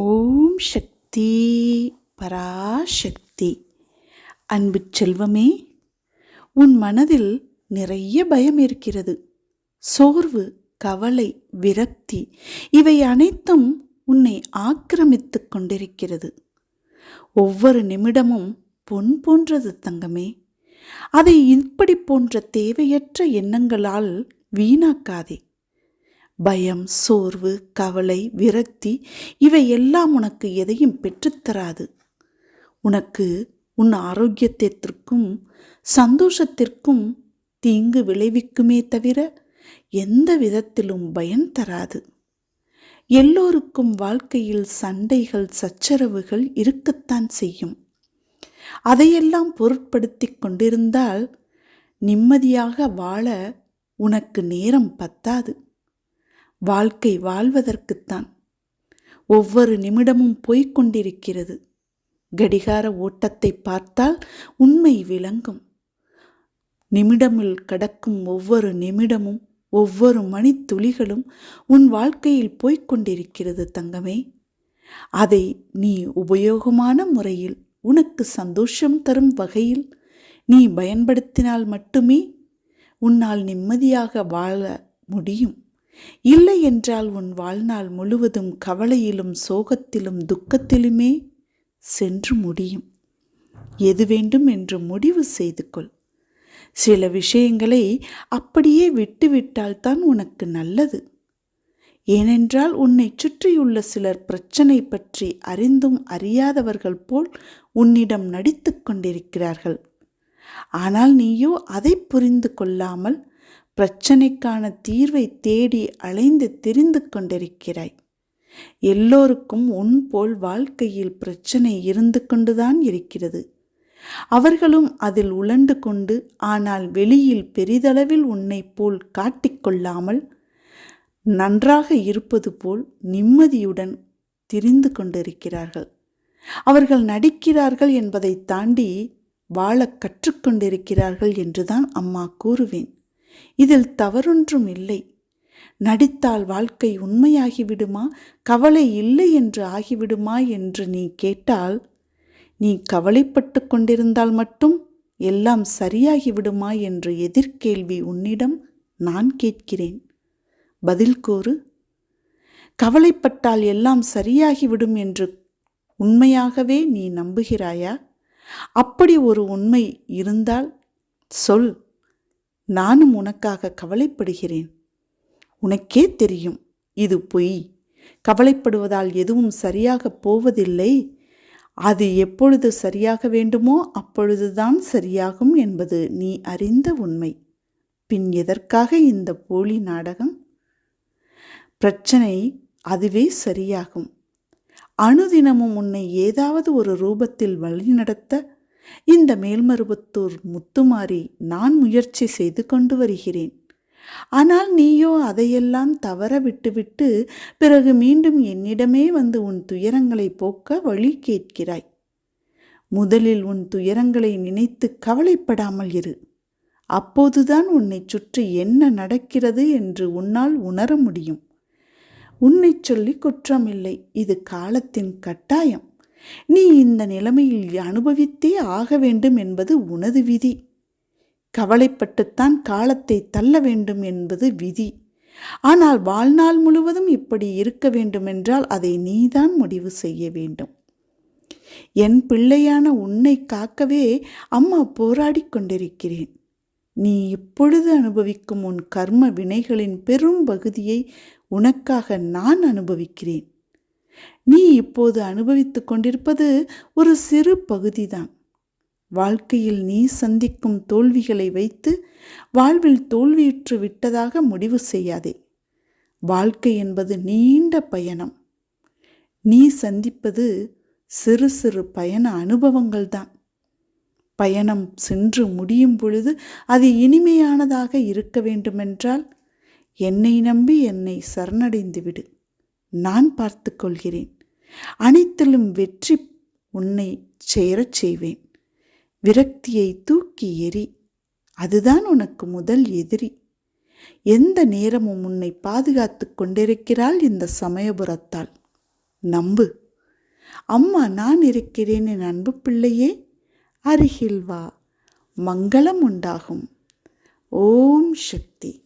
ஓம் சக்தி பராசக்தி. அன்பு செல்வமே உன் மனதில் நிறைய பயம் இருக்கிறது. சோர்வு கவலை விரக்தி இவை அனைத்தும் உன்னை ஆக்கிரமித்து கொண்டிருக்கிறது. ஒவ்வொரு நிமிடமும் பொன் போன்றது தங்கமே. அதை இப்படி போன்ற தேவையற்ற எண்ணங்களால் வீணாக்காதே. பயம் சோர்வு கவலை விரக்தி இவை எல்லாம் உனக்கு எதையும் பெற்றுத்தராது உனக்கு உன் ஆரோக்கியத்திற்கும் சந்தோஷத்திற்கும் தீங்கு விளைவிக்குமே தவிர எந்த விதத்திலும் பயன் தராது. எல்லோருக்கும் வாழ்க்கையில் சண்டைகள் சச்சரவுகள் இருக்கத்தான் செய்யும். அதையெல்லாம் பொருட்படுத்தி கொண்டிருந்தால் நிம்மதியாக வாழ உனக்கு நேரம் பத்தாது. வாழ்க்கை வாழ்வதற்குத்தான். ஒவ்வொரு நிமிடமும் போய்கொண்டிருக்கிறது கடிகார ஓட்டத்தை பார்த்தால் உண்மை விளங்கும். நிமிடமில் கடக்கும் ஒவ்வொரு நிமிடமும் ஒவ்வொரு மணித்துளிகளும் உன் வாழ்க்கையில் போய்க் கொண்டிருக்கிறது தங்கமே. அதை நீ உபயோகமான முறையில் உனக்கு சந்தோஷம் தரும் வகையில் நீ பயன்படுத்தினால் மட்டுமே உன்னால் நிம்மதியாக வாழ முடியும். இல்லை என்றால் உன் வாழ்நாள் முழுவதும் கவலையிலும் சோகத்திலும் துக்கத்திலுமே சென்று முடியும். எது வேண்டும் என்று முடிவு செய்து கொள் சில விஷயங்களை அப்படியே விட்டுவிட்டால்தான் உனக்கு நல்லது. ஏனென்றால் உன்னை சுற்றியுள்ள சிலர் பிரச்சனை பற்றி அறிந்தும் அறியாதவர்கள் போல் உன்னிடம் நடித்து கொண்டிருக்கிறார்கள். ஆனால் நீயோ அதை புரிந்து கொள்ளாமல் பிரச்சனைக்கான தீர்வை தேடி அலைந்து திரிந்து கொண்டிருக்கிறாய். எல்லோருக்கும் உன் போல் வாழ்க்கையில் பிரச்சனை இருந்து கொண்டுதான் இருக்கிறது. அவர்களும் அதில் உழண்டு கொண்டு ஆனால் வெளியில் பெரிதளவில் உன்னை போல் காட்டிக்கொள்ளாமல் நன்றாக இருப்பது போல் நிம்மதியுடன் திரிந்து கொண்டிருக்கிறார்கள். அவர்கள் நடிக்கிறார்கள் என்பதை தாண்டி வாழ கற்றுக்கொண்டிருக்கிறார்கள் என்றுதான் அம்மா கூறுவேன். இதில் தவறொன்றும் இல்லை. நடித்தால் வாழ்க்கை உண்மையாகிவிடுமா? கவலை இல்லை என்று ஆகிவிடுமா என்று நீ கேட்டால் நீ கவலைப்பட்டு கொண்டிருந்தால் மட்டும் எல்லாம் சரியாகிவிடுமா என்று எதிர்கேள்வி உன்னிடம் நான் கேட்கிறேன். பதில் கூறு கவலைப்பட்டால் எல்லாம் சரியாகிவிடும் என்று உண்மையாகவே நீ நம்புகிறாயா? அப்படி ஒரு உண்மை இருந்தால் சொல். நானும் உனக்காக கவலைப்படுகிறேன். உனக்கே தெரியும் இது பொய். கவலைப்படுவதால் எதுவும் சரியாகப் போவதில்லை. அது எப்பொழுது சரியாக வேண்டுமோ அப்பொழுதுதான் சரியாகும் என்பது நீ அறிந்த உண்மை. பின் எதற்காக இந்த போலி நாடகம்? பிரச்சனை அதுவே சரியாகும். அணுதினமும் உன்னை ஏதாவது ஒரு ரூபத்தில் வழிநடத்த இந்த மேல்மருவத்தூர் முத்துமாரி நான் முயற்சி செய்து கொண்டு வருகிறேன். ஆனால் நீயோ அதையெல்லாம் தவற விட்டுவிட்டு பிறகு மீண்டும் என்னிடமே வந்து உன் துயரங்களை போக்க வழி கேட்கிறாய். முதலில் உன் துயரங்களை நினைத்து கவலைப்படாமல் இரு. அப்போதுதான் உன்னை சுற்றி என்ன நடக்கிறது என்று உன்னால் உணர முடியும். உன்னை சொல்லி குற்றமில்லை. இது காலத்தின் கட்டாயம். நீ இந்த நிலைமையில் அனுபவித்தே ஆக வேண்டும் என்பது உனது விதி. கவலைப்பட்டுத்தான் காலத்தை தள்ள வேண்டும் என்பது விதி. ஆனால் வாழ்நாள் முழுவதும் இப்படி இருக்க வேண்டுமென்றால் அதை நீதான் முடிவு செய்ய வேண்டும். என் பிள்ளையான உன்னை காக்கவே அம்மா போராடி கொண்டிருக்கிறேன். நீ இப்பொழுது அனுபவிக்கும் உன் கர்ம வினைகளின் பெரும் பகுதியை உனக்காக நான் அனுபவிக்கிறேன். நீ இப்போது அனுபவித்துக் கொண்டிருப்பது ஒரு சிறு பகுதிதான். வாழ்க்கையில் நீ சந்திக்கும் தோல்விகளை வைத்து வாழ்வில் தோல்வியுற்று விட்டதாக முடிவு செய்யாதே. வாழ்க்கை என்பது நீண்ட பயணம். நீ சந்திப்பது சிறு சிறு பயண அனுபவங்கள் தான் பயணம் சென்று முடியும் பொழுது அது இனிமையானதாக இருக்க வேண்டுமென்றால் என்னை நம்பி என்னை சரணடைந்து விடு. நான் பார்த்து கொள்கிறேன் அனைத்திலும் வெற்றி உன்னை சேரச் செய்வேன். விரக்தியை தூக்கி எறி அதுதான் உனக்கு முதல் எதிரி. எந்த நேரமும் உன்னை பாதுகாத்து கொண்டிருக்கிறாள் இந்த சமயபுரத்தால். நம்பு. அம்மா நான் இருக்கிறேன் என் அன்பு பிள்ளையே. அருகில் வா. மங்களம் உண்டாகும். ஓம் சக்தி.